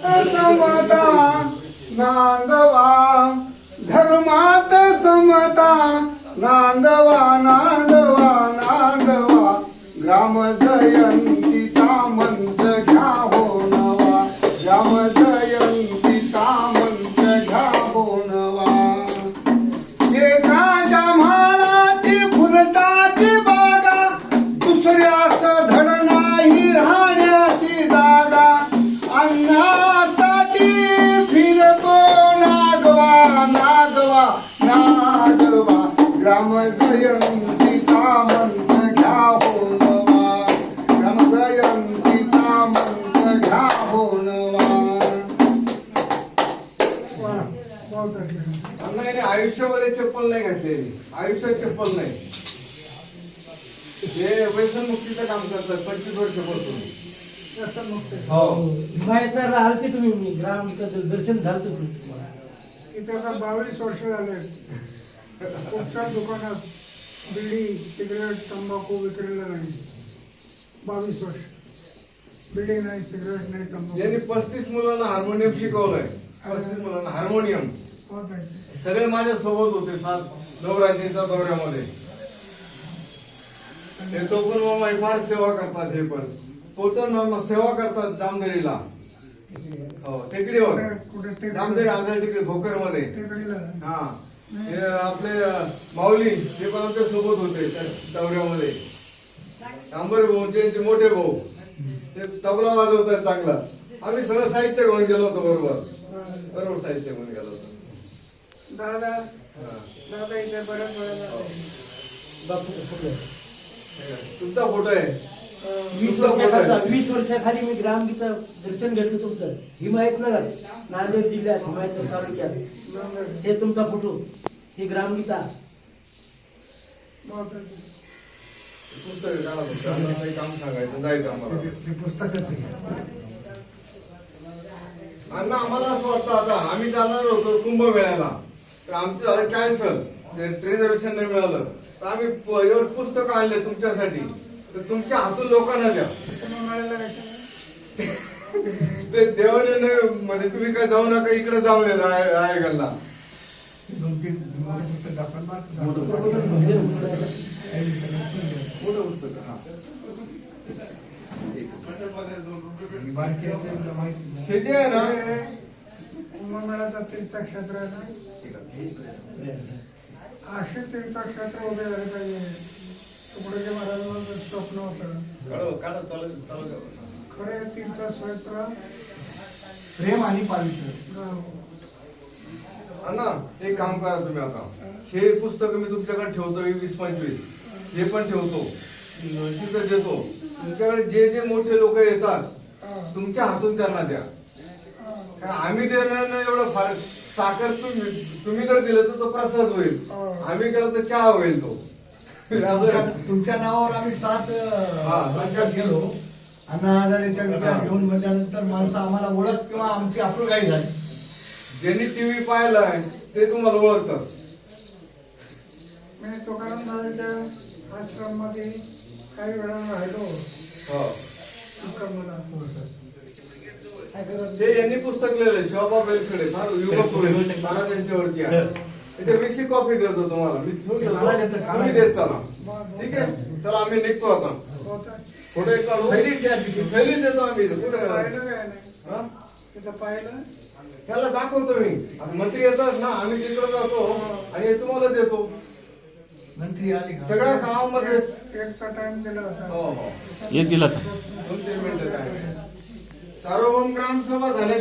समता नांदवा धर्मात समता नांदवा नांदवा नांदवा ग्राम ग्राम जयंतीचा मंत्र घ्या हो नवा ग्राम जयंतीचा मंत्र घ्या हो नवा नाही आयुष्यामध्ये चप्पल नाही घातलेली. आयुष्यात चप्पल नाही. हे व्यसन मुक्तीचं काम करतात पंचवीस वर्षापासून हो. हिमायतला आलते तुम्ही मी ग्राम दर्शन झालं तुम्हाला. इथे आता बावीस वर्ष झाले. कुठच्या दुकानात बिडी सिगरेट तंबाखू विक्रीला नाही बावीस वर्ष. बिडी नाही सिगरेट नाही यांनी तंबाखू पस्तीस मुलांना हार्मोनियम शिकवलंय. पस्तीस मुलांना हार्मोनियम. सगळे माझ्या सोबत होते सात नवरात्रीच्या दौऱ्यामध्ये. हे तो पण मामा फार सेवा करतात हे पण. पोटन मामा सेवा करतात जामदरीला. हो टेकडीवर. कुठे टेक- जामदरी आपल्या तिकडे भोकरमध्ये टेकडीला. हा. हे आपले माऊली हे पण आमच्यासोबत होते दौऱ्यामध्ये. शांभर भाऊंचे यांचे मोठे भाऊ. ते तबला वाजवतात चांगला. आम्ही सगळं साहित्य घेऊन गेलो होतो बरोबर. बरोबर साहित्य घेऊन गेलो होतो. दादा हा. दादा इथे पुढे. तुमचा फोटो आहे. वीस वर्षाखालचा वीस वर्षाखाली मी ग्रामगीता दर्शन घेतलं तुमचं. हिमायतनगर नांदेड जिल्ह्यात हिमायतनगर तालुक्यात. हे तुमचा फोटो ही ग्रामगीता. पुस्तक अण्णा आम्हाला असं वाटतं आता आम्ही जाणार होतो कुंभमेळ्याला. तर आमचं झालं कॅन्सल रिझर्वेशन नाही मिळालं. तर आम्ही एवढं पुस्तक आणले तुमच्यासाठी. तर तुमच्या हातून लोकांना द्या. ते देवाने नाही म्हणजे तुम्ही काय जाऊ नका इकडे जाऊन ये राय रायगडला. दोन तीन हे जे आहे ना कुंभमेळ्याचा तीर्थक्षेत्र आहे ना असे तीर्थक्षेत्र उभे झाले पाहिजे. तुकडोजी महाराजांचं स्वप्न होतं. प्रेम आणि गाव. अण्णा एक काम करा तुम्ही आता. हे पुस्तक मी तुमच्याकडे ठेवतो वीस पंचवीस. हे पण ठेवतो. तिथं देतो. तुमच्याकडे जे जे मोठे लोक येतात हा. तुमच्या हातून त्यांना द्या. हा. कारण आम्ही देणार नाही एवढं फार. साखर तुम्ही तुम्ही जर दिलं तर तो प्रसाद होईल. हो. आम्ही केलं तर चहा होईल तो. तुमच्या- तुमच्या नावावर आम्ही सात हा. राज्यात गेलो अण्णा हजारेचा विचार. घेऊन म्हणल्यानंतर माणसं आम्हाला ओळख किंवा आमची अप्रुगाई झाली ज्यांनी टीव्ही पाहिलाय ते तुम्हाला ओळखतात मी तुकाराम दादाच्या आश्रममध्ये काही वेळा राहिलो हो. काय करत? ते यांनी पुस्तक लिहिलंय शोभा बेलखेडे फार युवक होते. महाराज यांच्यावरती आहे इथे वीसी कॉपी देतो तुम्हाला. मी ठेवून ते देतो. तुम्ही चला. ठीक आहे? चला आम्ही निघतो आता. एक काढू थैली देतो आम्ही कुठे? पाहिलं त्याला दाखवतो मी. आता मंत्री येतात ना आम्ही तिकडे जातो आणि हे तुम्हाला देतो. मंत्री आले सगळ्या गावामध्ये एकचा टाइम दिला होता. हो हो. येतील आता दोन तीन मिनिटं काय सार्वभौम ग्रामसभा झाल्या